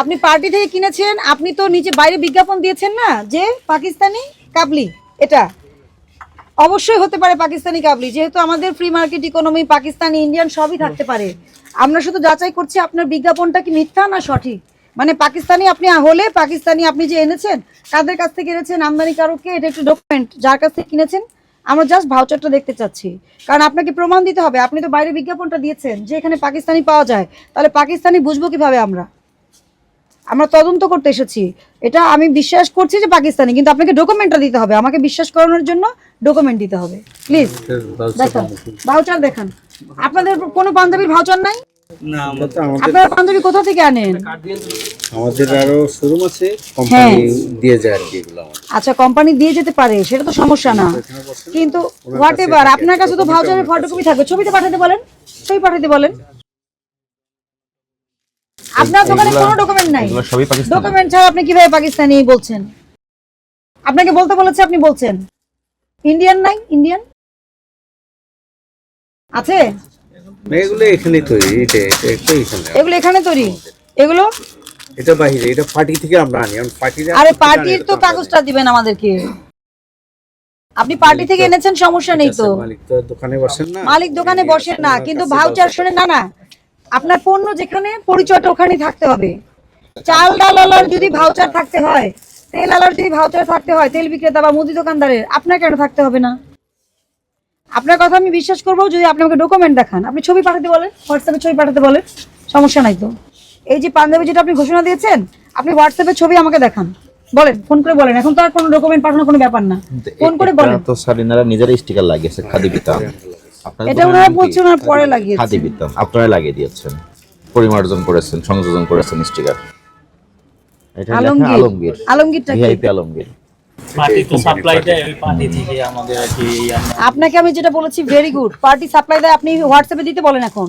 আপনি পার্টি থেকে কিনেছেন, আপনি তো নিচে বাইরে বিজ্ঞাপন দিয়েছেন না? যে পাকিস্তানি কাবলি, এটা। অবশ্যই হতে পারে পাকিস্তানি কাবলি, যেহেতু আমাদের free market economy Pakistani Indian সবই থাকতে পারে। আমরা শুধু যাচাই করছি আপনার বিজ্ঞাপনটা কি মিথ্যা না সঠিক। মানে পাকিস্তানি আপনি হলে পাকিস্তানি আপনি যে এনেছেন, কাদের কাছ থেকে এনেছেন, আমদানি আমদানিকারককে এটা একটু ডকুমেন্ট যার কাছ থেকে কিনেছেন, আমরা জাস্ট ভাউচারটা দেখতে চাচ্ছি। কারণ আপনাকে প্রমাণ দিতে হবে, আপনি তো বাইরে বিজ্ঞাপনটা দিয়েছেন, যে এখানে পাকিস্তানি পাওয়া যায়, তাহলে পাকিস্তানি বুঝব কীভাবে আমরা? আমরা তদন্ত করতে এসেছি। এটা আমি বিশ্বাস করছি যে পাকিস্তানি কিন্তু আপনাকে ডকুমেন্টটা দিতে হবে। আমাকে বিশ্বাস করানোর জন্য ডকুমেন্ট দিতে হবে। প্লিজ দেখান। ভাউচার দেখান। আপনাদের কোনো পাঞ্জাবির ভাউচার নাই? আপনারা পাঞ্জাবি কোথা থেকে আনেন? আমাদের আরও শোরুম আছে কোম্পানি দিয়ে যায় আর কি আচ্ছা কোম্পানি দিয়ে যেতে পারে সেটা তো সমস্যা না। কিন্তু হোয়াট এভার আপনার কাছে তো ভাউচারের ফটোকপি থাকবে। ছবিতে পাঠাতে বলেন ছবি পাঠাতে বলেন। আপনার দোকানে কোনো ডকুমেন্ট নাই। এগুলো সবই পাকিস্তানি। ডকুমেন্ট ছাড়া আপনি কীভাবে পাকিস্তানি বলছেন? আপনাকে বলতে বলেছে আপনি বলছেন। ইন্ডিয়ান নাই? ইন্ডিয়ান আছে? এগুলো এখানেই তৈরি এটা এটা এখানে এগুলো এখানে তৈরি? এগুলো? এটা বাহিরে এটা পার্টি থেকে আমরা আনি। আমি পার্টি আরে পার্টির তো কাগজটা দিবেন আমাদেরকে। আপনি পার্টি থেকে এনেছেন সমস্যা নেই তো। মালিক তো দোকানে বসেন না। মালিক দোকানে বসেন না কিন্তু ভাউচার শুনে না না। আপনার পণ্য যেখানে পরিচয়টা ওখানে থাকতে হবে। চাল ডাল আলার যদি ভাউচার থাকতে হয় তেল আলার যদি ভাউচার থাকতে হয় তেল বিক্রেতা বা মুদি দোকানদারের আপনার কেন থাকতে হবে না? আপনার কথা আমি বিশ্বাস করব যদি আপনি আমাকে ডকুমেন্ট দেখান। আপনি ছবি পাঠাতে বলেন হোয়াটসঅ্যাপে ছবি পাঠাতে বলেন সমস্যা নাই তো। এই যে পাঞ্জাবি যেটা আপনি ঘোষণা দিয়েছেন আপনি হোয়াটসঅ্যাপে ছবি আমাকে দেখান। বলেন ফোন করে বলেন। এখন তো আর কোনো ডকুমেন্ট পাঠানোর কোনো ব্যাপার না। ফোন করে বলেন। তো সারিনারা নিজেরা স্টিকার লাগিয়েছে খাদি বিতান আপনাদের এটা ওনারা? বলছে ওনারা পরে লাগিয়েছে খাদি বিতান আপনারা লাগিয়ে দিয়েছেন পরিমার্জন করেছেন সংযোজন করেছেন স্টিকার। এটা আলমগীর আলমগীর আলমগীরটা ভিআইপি আলমগীর। পার্টি তো সাপ্লাই দেয় ওই পার্টি থেকে আমাদের আর কি আপনাকে আমি যেটা বলেছি ভেরি গুড পার্টি সাপ্লাই দেয় আপনি হোয়াটসঅ্যাপে দিতে বলেন এখন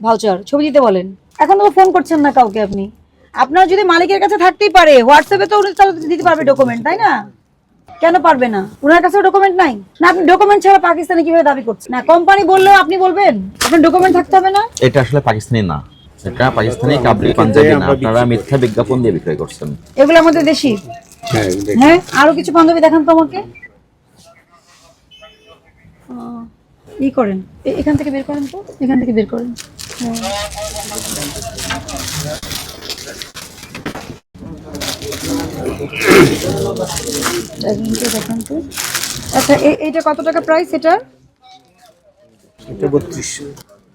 ভাউচার ছবি দিতে বলেন। এখন তো ফোন করছেন না কাউকে আপনি। আপনার যদি মালিকের কাছে থাকতেই পারে হোয়াটসঅ্যাপে তো দিতে পারবে ডকুমেন্ট তাই না? কেন পারবে না? ওনার কাছে ডকুমেন্ট নাই। না আপনি ডকুমেন্ট ছাড়া পাকিস্তানে কীভাবে দাবি করছেন? না কোম্পানি বললেও আপনি বলবেন? আপনার ডকুমেন্ট থাকতে হবে না? এটা আসলে পাকিস্তানি না। এটা পাকিস্তানি কাবলি পাঞ্জাবি না। আপনারা মিথ্যা বিজ্ঞাপন দিয়ে বিক্রয় করছেন। এগুলো আমাদের দেশি। হ্যাঁ হ্যাঁ আরও কিছু পাঞ্জাবি দেখান তো আমাকে ই করেন। এখান থেকে বের করেন তো? এখান থেকে বের করেন। হ্যাঁ। তো আচ্ছা এইটা কত টাকা প্রাইস এটা এটা বত্রিশশো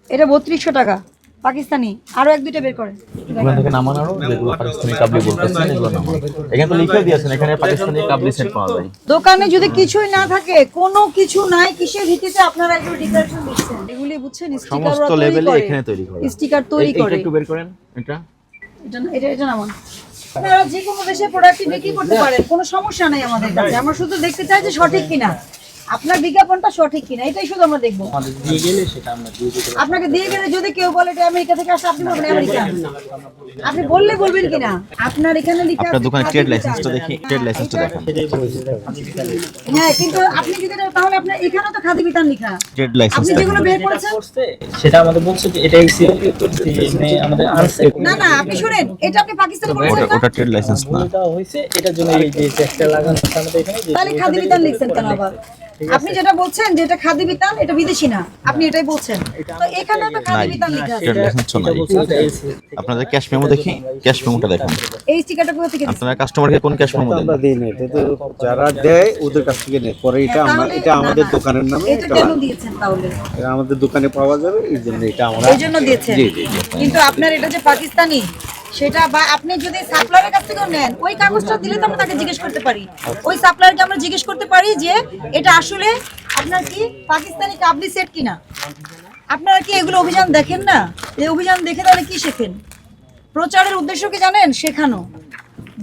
এটা বত্রিশশো টাকা পাকিস্তানি। আরও এক দুইটা বের করেন এখান থেকে নামান আরও যেগুলো পাকিস্তানি কাবলি বলতেছেন এগুলো নামান। এখানে তো লিখে দিয়েছেন এখানে পাকিস্তানি কাবলি সেট পাওয়া যায়। দোকানে যদি কিছুই না থাকে কোনো কিছু নাই কিসের ভিত্তিতে আপনারা একটু ডিক্লারেশন দিচ্ছেন? এগুলি বুঝছেন স্টিকার সমস্ত লেভেলে এখানে তৈরি করা। স্টিকার তৈরি করে। একটু বের করেন এটা এটা এটা নামান। আপনারা যে কোনো দেশে প্রোডাক্ট বিক্রি করতে পারেন? কোনো সমস্যা নেই আমাদের কাছে। আমরা শুধু দেখতে চাই যে সঠিক কিনা। আপনার বিজ্ঞাপনটা সঠিক কিনা এটাই শুধু আমরা দেখব। দিয়ে গেলে সেটা আমরা দিয়ে দিতে আপনাকে দিয়ে গেলে যদি কেউ বলে এটা আমেরিকা থেকে আসে আপনি বলবেন আমেরিকা আপনি বললে বলবেন কিনা? আপনার এখানে লিখে আপনার দোকানে ট্রেড লাইসেন্সটা দেখি ট্রেড লাইসেন্সটা দেখেন। হ্যাঁ কিন্তু আপনি যদি এটা- তাহলে আপনার এখানেও তো খাদি বিতান লেখা। ট্রেড লাইসেন্স আপনি যেগুলো বের করেছেন সেটা আমাদের বলছে যে এটাই সিল আমাদের আনছে না না আপনি শুনেন এটা আপনি পাকিস্তান করেছেন ওটা ওটা ট্রেড লাইসেন্স না। দেওয়া হয়েছে এটার জন্য এই যে চেকটা লাগানো আছে আমাদের এখানে তাহলে খাদি বিতান লিখছেন কেন আবার? আপনি যেটা বলছেন যে এটা খাদি বিতান এটা বিদেশি না। আপনি এটাই বলছেন। তো এখানে তো খাদি বিতান লেখা আছে। আপনাদের ক্যাশ মেমো দেখি? ক্যাশ মেমোটা দেখেন। এই স্টিকারটা কোথা থেকে আপনারা কাস্টমারকে কোন ক্যাশ মেমো দেন? আমরা দিই না এটা তো যারা দেয় ওদের কাছ থেকে নেয়। পরে এটা আমরা এটা আমাদের। দোকানের নামে এটা এটা কেন দিয়েছেন তাহলে? এটা আমাদের দোকানে পাওয়া যাবে এই জন্য এটা আমরা এই জন্য দিয়েছেন। জি জি জি। কিন্তু আপনার এটা যে পাকিস্তানি সেটা বা আপনি যদি সাপ্লায়ারের কাছ থেকে নেন, ওই কাগজটা দিলে তো আমরা তাকে জিজ্ঞেস করতে পারি। ওই সাপ্লায়ারকে আমরা জিজ্ঞেস করতে পারি যে এটা আসলে আপনার কি পাকিস্তানি কাবলি সেট কিনা? আপনারা কি এগুলো অভিযান দেখেন না? এই অভিযান দেখে তাহলে কি শেখেন? প্রচারের উদ্দেশ্য কি জানেন? শেখানো।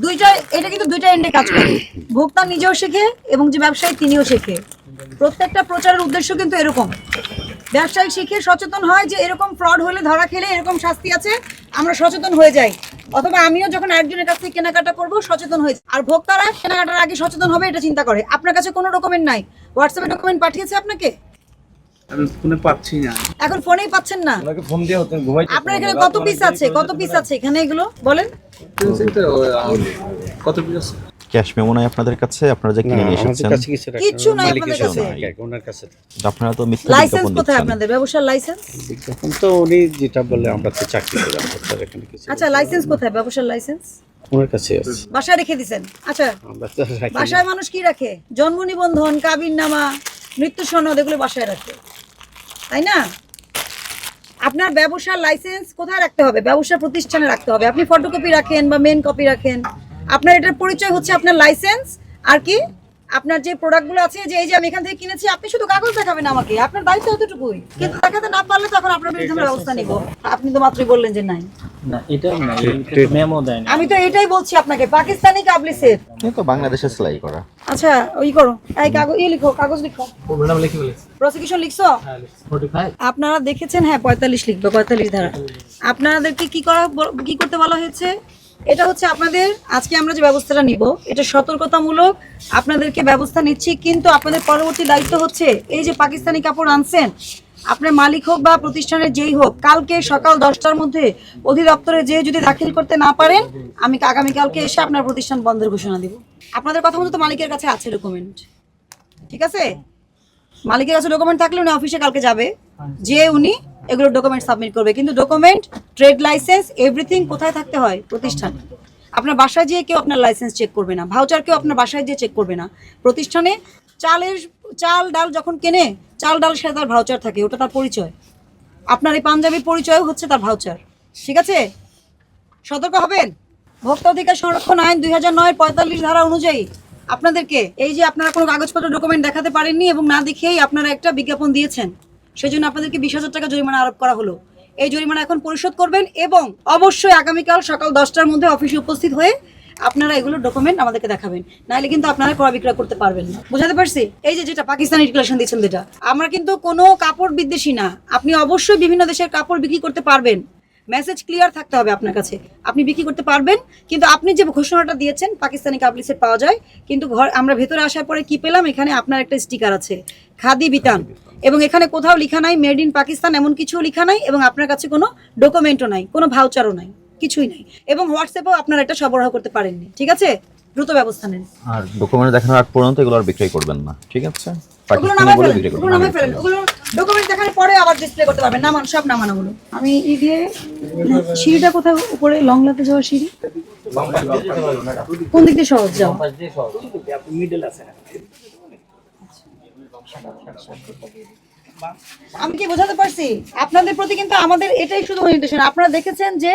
দুইটা, এটা কিন্তু দুইটা এন্ডে কাজ করে। ভোক্তা নিজেও শেখে এবং যে ব্যবসায়ী তিনিও শেখে। প্রত্যেকটা প্রচারের উদ্দেশ্য কিন্তু এরকম। ব্যবসায়ী শিখে সচেতন হয় যে এরকম ফ্রড হলে ধরা খেলে এরকম শাস্তি আছে আমরা সচেতন হয়ে যাই। অথবা আমিও যখন একজনের কাছ থেকে কেনাকাটা করব সচেতন হয়ে যাই। আর ভোক্তারা কেনাকাটার আগে সচেতন হবে এটা চিন্তা করে। আপনার কাছে কোনো ডকুমেন্ট নাই। হোয়াটসঅ্যাপে ডকুমেন্ট পাঠিয়েছে আপনাকে? ফোনে পাচ্ছি না। এখন ফোনেই পাচ্ছেন না? ওনাকে ফোন দিয়ে হতেন ঘুমাই আপনার এখানে কত পিস আছে? কত পিস আছে? এখানে এগুলো বলেন। কত পিস আছে? ক্যাশ মেমো নাই আপনাদের কাছে আপনারা যে কিনে নিয়ে এসেছেন। কিছু নাই আপনাদের কাছে। ওনার কাছে আপনারা তো মিথ্যা লাইসেন্স কোথায় আপনাদের? ব্যবসার লাইসেন্স তখন তো উনি যেটা বললে আমরা তো চাকরি তার এখানে কিছু আচ্ছা লাইসেন্স কোথায়? ব্যবসার লাইসেন্স ওনার কাছে আছে। বাসায় রেখে দিছেন? আচ্ছা আমরা তো রাখি বাসায় মানুষ কি রাখে? জন্ম নিবন্ধন কাবিন নামা মৃত্যু সনদ এগুলো বাসায় রাখে। তাই না? আপনার ব্যবসার লাইসেন্স কোথায় রাখতে হবে? ব্যবসা প্রতিষ্ঠানে রাখতে হবে। আপনি ফটোকপি রাখেন বা মেন কপি রাখেন। আপনার এটার পরিচয় হচ্ছে আপনার লাইসেন্স আর কি? আপনার যে প্রোডাক্টগুলো আছে যে এই যে আমি এখান থেকে কিনেছি আপনি শুধু কাগজ দেখাবেন আমাকে। আপনার দায়িত্ব এতটুকুই। কিন্তু দেখাতে না পারলে তখন আপনার বিরুদ্ধে আমরা ব্যবস্থা নিব। আপনি তো মাত্রই বললেন যে নাই। না এটা না মেমো দেয় না আমি তো এটাই বলছি আপনাকে পাকিস্তানি কাবলি সেট। এই তো বাংলাদেশে সেলাই করা। আচ্ছা ওই করো। এই কাগজ ইয়ে লিখো কাগজ লিখো। ম্যাডাম লিখে বলেছি প্রসিকিউশন লিখছো? ফোর্টি ফাইভ আপনারা দেখেছেন হ্যাঁ পঁয়তাল্লিশ লিখবে পঁয়তাল্লিশ ধারা। আপনাদেরকে কি করা কি করতে বলা হয়েছে? এটা হচ্ছে আপনাদের, আজকে আমরা যে ব্যবস্থাটা নিব, এটা সতর্কতামূলক আপনাদেরকে ব্যবস্থা নিচ্ছি, কিন্তু আপনাদের পরবর্তী দায়িত্ব হচ্ছে, এই যে পাকিস্তানি কাপড় আনছেন, আপনার মালিক হোক বা প্রতিষ্ঠানের যেই হোক, কালকে সকাল দশটার মধ্যে অধিদপ্তরে যে যদি দাখিল করতে না পারেন, আমি আগামীকালকে এসে আপনার প্রতিষ্ঠান বন্ধের ঘোষণা দিব। আপনাদের কথা মতো তো মালিকের কাছে আছে ডকুমেন্ট ঠিক আছে? মালিকের কাছে ডকুমেন্ট থাকলে উনি অফিসে কালকে যাবে, যে উনি এগুলো ডকুমেন্ট সাবমিট করবে। কিন্তু ডকুমেন্ট ট্রেড লাইসেন্স এভরিথিং কোথায় থাকতে হয়? প্রতিষ্ঠানে। আপনার বাসায় যেয়ে কেউ আপনার লাইসেন্স চেক করবে না। ভাউচার কেউ আপনার বাসায় যেয়ে চেক করবে না। প্রতিষ্ঠানে চালের, চাল ডাল যখন কেনে, চাল ডাল সাথে তার ভাউচার থাকে, ওটা তার পরিচয়। আপনার এই পাঞ্জাবির পরিচয় হচ্ছে তার ভাউচার ঠিক আছে? সতর্ক হবেন? ভোক্তা অধিকার সংরক্ষণ আইন দুই হাজার নয় পঁয়তাল্লিশ ধারা অনুযায়ী আপনাদেরকে, এই যে আপনারা কোনো কাগজপত্র ডকুমেন্ট দেখাতে পারেননি এবং না দেখেই আপনারা একটা বিজ্ঞাপন দিয়েছেন সেই জন্য আপনাদেরকে বিশ হাজার টাকা জরিমানা আরোপ করা হলো। এই জরিমানা এখন পরিশোধ করবেন এবং অবশ্যই আগামীকাল সকাল দশটার মধ্যে অফিসে উপস্থিত হয়ে আপনারা এগুলো ডকুমেন্ট আমাদেরকে দেখাবেন। নাহলে কিন্তু আপনারা ক্রয় বিক্রয় করতে পারবেন না। বুঝাতে পারছি? এই যে যেটা পাকিস্তানি ডিক্লারেশন দিচ্ছেন যেটা, আমরা কিন্তু কোনো কাপড় বিদ্বেষী না। আপনি অবশ্যই বিভিন্ন দেশের কাপড় বিক্রি করতে পারবেন। মেসেজ ক্লিয়ার থাকতে হবে আপনার কাছে। আপনি বিক্রি করতে পারবেন, কিন্তু আপনি যে ঘোষণাটা দিয়েছেন, পাকিস্তানি কাবলি সেট পাওয়া যায়, কিন্তু ঘর আমরা ভেতরে আসার পরে কি পেলাম? এখানে আপনার একটা স্টিকার আছে। খাদি বিতান। এবং এখানে কোথাও লেখা নাই মেড ইন পাকিস্তান এমন কিছু লেখা নাই এবং আপনার কাছে কোনো ডকুমেন্টও নাই কোনো ভাউচারও নাই কিছুই নাই। এবং হোয়াটসঅ্যাপেও আপনারা এটা সরবরাহ করতে পারেননি ঠিক আছে? দ্রুত ব্যবস্থা নেন। আর ডকুমেন্ট দেখানোর আগ পর্যন্ত এগুলো আর বিক্রয় করবেন না ঠিক আছে? ওগুলো পাকিস্তানি নামায় ফেলেন ওগুলো নামায় ফেলেন ওগুলো ডকুমেন্ট দেখানোর পরে আবার ডিসপ্লে করতে পারবেন নামান সব নামান ওগুলো আমি ই দিয়ে সিঁড়িটা কোথায় উপরে লংলাতে যাওয়ার সিঁড়ি? কোন দিক দিয়ে সহজ যাও মিডল আছে আমি কি বোঝাতে পারছি? আপনাদের প্রতি কিন্তু আমাদের এটাই শুধু নির্দেশন আপনারা দেখেছেন যে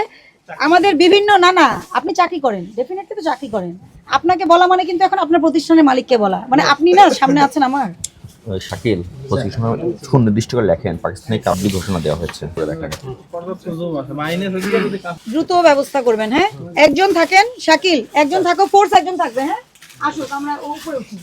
আমাদের বিভিন্ন না না আপনি চাকরি করেন ডেফিনেটলি তো চাকরি করেন। আপনাকে বলা মানে কিন্তু এখন আপনার প্রতিষ্ঠানের মালিককে বলা। মানে আপনি না সামনে আছেন আমার? শাকিল প্রতিষ্ঠান সুনির্দিষ্ট করে লেখেন পাকিস্তানি কাবলি ঘোষণা দেওয়া হয়েছে। দ্রুত ব্যবস্থা করবেন হ্যাঁ? একজন থাকেন শাকিল একজন থাকো ফোর্স একজন থাকবে হ্যাঁ? আসো আমরা উপরে উঠি।